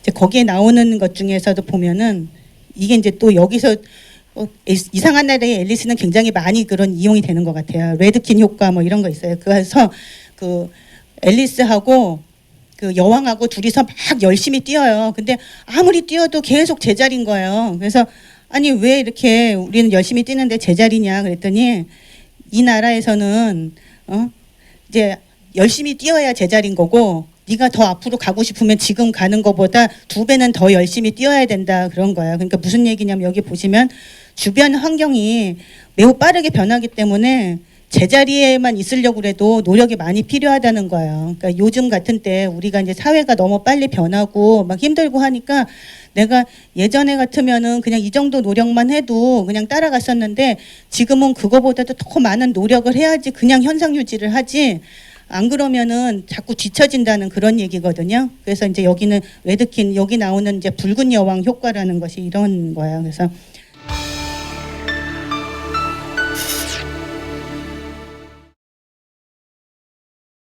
이제 거기에 나오는 것 중에서도 보면은 이게 이제 또 여기서 어, 이- 이상한 나라의 앨리스는 굉장히 많이 그런 이용이 되는 것 같아요. 레드킨 효과 뭐 이런 거 있어요. 그래서 그 앨리스하고 그 여왕하고 둘이서 막 열심히 뛰어요. 근데 아무리 뛰어도 계속 제자리인 거예요. 그래서 아니 왜 이렇게 우리는 열심히 뛰는데 제자리냐 그랬더니 이 나라에서는 어 이제 열심히 뛰어야 제자리인 거고 네가 더 앞으로 가고 싶으면 지금 가는 것보다 두 배는 더 열심히 뛰어야 된다 그런 거예요. 그러니까 무슨 얘기냐면 여기 보시면 주변 환경이 매우 빠르게 변하기 때문에 제자리에만 있으려고 해도 노력이 많이 필요하다는 거예요. 그러니까 요즘 같은 때 우리가 이제 사회가 너무 빨리 변하고 막 힘들고 하니까 내가 예전에 같으면은 그냥 이 정도 노력만 해도 그냥 따라갔었는데 지금은 그거보다도 더 많은 노력을 해야지 그냥 현상 유지를 하지 안 그러면은 자꾸 뒤처진다는 그런 얘기거든요. 그래서 이제 여기는 레드킨 여기 나오는 이제 붉은 여왕 효과라는 것이 이런 거예요. 그래서